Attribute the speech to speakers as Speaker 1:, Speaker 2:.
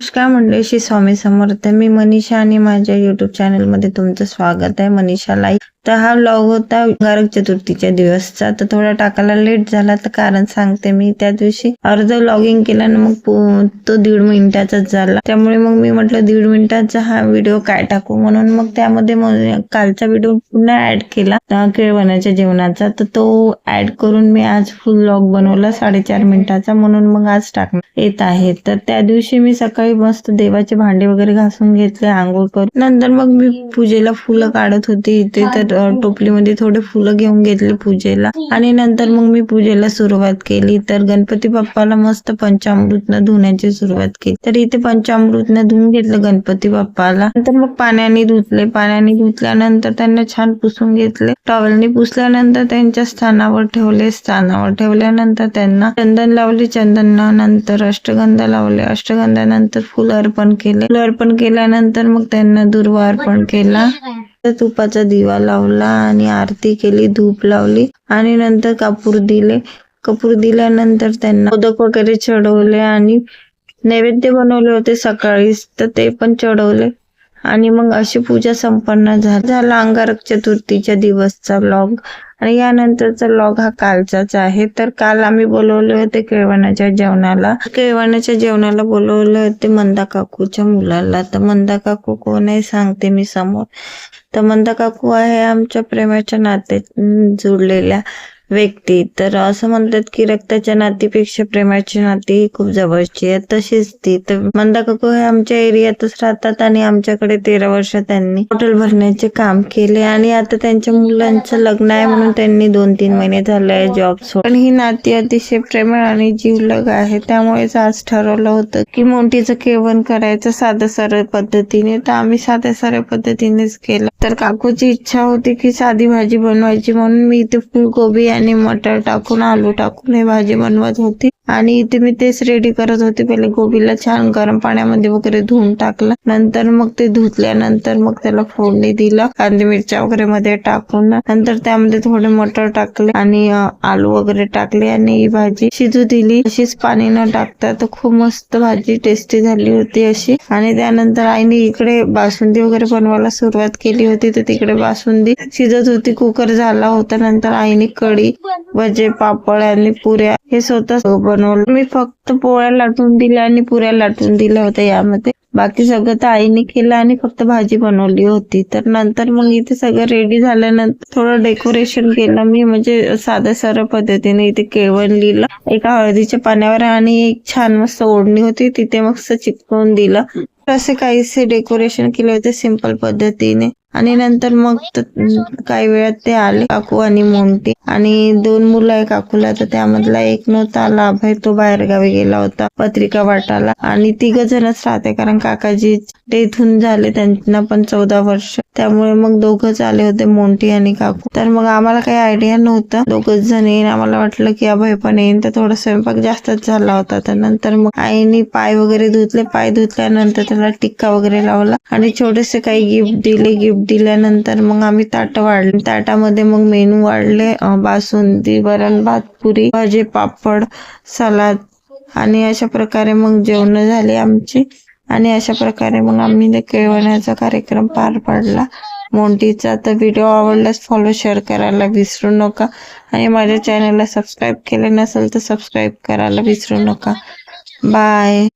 Speaker 1: नमस्कार मंडळी श्री स्वामी समर्थ. मी मनीषा आणि माझ्या युट्यूब चॅनलमध्ये तुमचं स्वागत आहे मनीषा लाईक तर हा ब्लॉग होता गारक चतुर्थीच्या दिवसचा. तर थोडा टाकायला लेट झाला तर कारण सांगते मी. त्या दिवशी अर्ध लॉगिंग केलं आणि मग पु- तो दीड मिनिटाचाच झाला. त्यामुळे मग मी म्हटलं दीड मिनिटाचा हा व्हिडिओ काय टाकू? म्हणून मग त्यामध्ये मग कालचा व्हिडिओ पुन्हा ऍड केला केळवण्याच्या जेवणाचा. तर तो ऍड करून मी आज फुल ब्लॉग बनवला साडेचार मिनिटाचा. म्हणून मग आज टाकण्यात येत आहे. तर त्या दिवशी मी सकाळी मस्त देवाचे भांडे वगैरे घासून घेतले आंघोळ करून. नंतर मग मी पूजेला फुलं काढत होते. इथे तर टोपलीमध्ये थोडे फुलं घेऊन घेतले पूजेला. आणि नंतर मग मी पूजेला सुरुवात केली. तर गणपती बाप्पाला मस्त पंचामृतनं धुण्याची सुरुवात केली. तर इथे पंचामृतनं धुवून घेतलं गणपती बाप्पाला. नंतर मग पाण्याने धुतले. पाण्याने धुतल्यानंतर त्यांना छान पुसून घेतले. टॉवेलने पुसल्यानंतर त्यांच्या स्थानावर ठेवले. स्थानावर ठेवल्यानंतर त्यांना चंदन लावले. चंदनानंतर अष्टगंध लावले. अष्टगंधानंतर फुल अर्पण केले. फुल अर्पण केल्यानंतर मग त्यांना दुर्वा अर्पण केला. तुपाचा दिवा लावला आणि आरती केली धूप लावली आणि नंतर कापूर दिले. कपूर दिल्यानंतर त्यांना मोदक वगैरे चढवले आणि नैवेद्य बनवले होते सकाळीच तर ते पण चढवले. आणि मग अशी पूजा संपन्न झाली. झाला अंगारक चतुर्थीच्या दिवसचा ब्लॉग आणि यानंतरचा लॉग हा कालचाच आहे. तर काल आम्ही बोलवले होते केळवणाच्या जेवणाला. केळवणाच्या जेवणाला बोलवले होते मंदा काकूच्या मुलाला. तर मंदा काकू कोण आहे सांगते मी समोर. तर मंदा काकू आहे आमच्या प्रेमाच्या नाते जुळलेल्या. व्यक्ती. तर असं म्हणतात की रक्ताच्या नातीपेक्षा प्रेमाची नाती ही खूप जवळची आहे. तशीच ती. तर मंदा काकू हे आमच्या एरियातच राहतात आणि आमच्याकडे तेरा वर्ष त्यांनी हॉटेल भरण्याचे काम केले आणि आता त्यांच्या मुलांचं लग्न आहे म्हणून त्यांनी दोन तीन महिने झाले जॉब सोड पण ही नाती अतिशय प्रेमळ आणि जीवलग आहे. त्यामुळेच आज ठरवलं होतं की मोठीचं केवण करायचं साधं सरळ पद्धतीने. तर आम्ही साध्या सरळ पद्धतीनेच केलं. तर काकूची इच्छा होती की साधी भाजी बनवायची म्हणून मी इथे फुलगोबी आणि आणि मटर टाकून आलू टाकून हे भाजी बनवत होती. आणि इथे मी तेच रेडी करत होते. पहिले गोबीला छान गरम पाण्यामध्ये वगैरे धुवून टाकलं. नंतर मग ते धुतल्यानंतर मग त्याला फोडणी दिलं. कांदे मिरच्या वगैरे मध्ये टाकून. नंतर त्यामध्ये थोडे मटर टाकले आणि आलू वगैरे टाकले आणि ही भाजी शिजू दिली. अशीच पाणी न टाकता तर खूप मस्त भाजी टेस्टी झाली होती अशी. आणि त्यानंतर आईने इकडे बासुंदी वगैरे बनवायला सुरुवात केली होती. तर तिकडे बासुंदी शिजत होती. कुकर झाला होता. नंतर आईने कढी भजे पापड आणि पुऱ्या हे स्वतः बनवलं. मी फक्त पोळ्या लाटून दिल्या आणि पुऱ्या लाटून दिल्या होत्या यामध्ये. बाकी सगळं तर आईने केलं आणि फक्त भाजी बनवली होती. तर नंतर मग इथे सगळं रेडी झाल्यानंतर थोडं डेकोरेशन केलं मी. म्हणजे साध्या सरळ पद्धतीने इथे केळवण लिहिलं. एका हळदीच्या पाण्यावर आणि एक छान मस्त ओढणी होती. तिथे मस्त चिपकवून दिलं. तर असे काहीसे डेकोरेशन केले होते सिंपल पद्धतीने. आणि नंतर मग काही वेळात ते आले काकू आणि मोंटी. आणि दोन मुलं आहे काकूला. तर त्यामधला एक नव्हता आला. अभय तो बाहेर गावी गेला होता पत्रिका वाटायला. आणि तिघ जणच राहते. कारण काकाजी ते इथून झाले. त्यांना पण चौदा वर्ष. त्यामुळे मग दोघच आले होते मोंटी आणि काकू. तर मग आम्हाला काही आयडिया नव्हता. दोघच जण येईन. आम्हाला वाटलं की अभय पण येईन. तर थोडा स्वयंपाक जास्तच झाला होता. तर नंतर मग आईने पाय वगैरे धुतले. पाय धुतल्यानंतर त्याला टिक्का वगैरे लावला. आणि छोटेसे काही गिफ्ट दिले. गिफ्ट दिल्यानंतर मग आम्ही ताट वाढले. ताटामध्ये मग मेनू वाढले. बासुंदी वरण भात पुरी भाजी पापड सलाद. आणि अशा प्रकारे मग जेवण झाले आमची. आणि अशा प्रकारे मग आम्ही ते केळवण्याचा कार्यक्रम पार पाडला. मोंटीचा तर व्हिडिओ आवडल्यास फॉलो शेअर करायला विसरू नका. आणि माझ्या चॅनलला सबस्क्राईब केले नसेल तर सबस्क्राईब करायला विसरू नका. बाय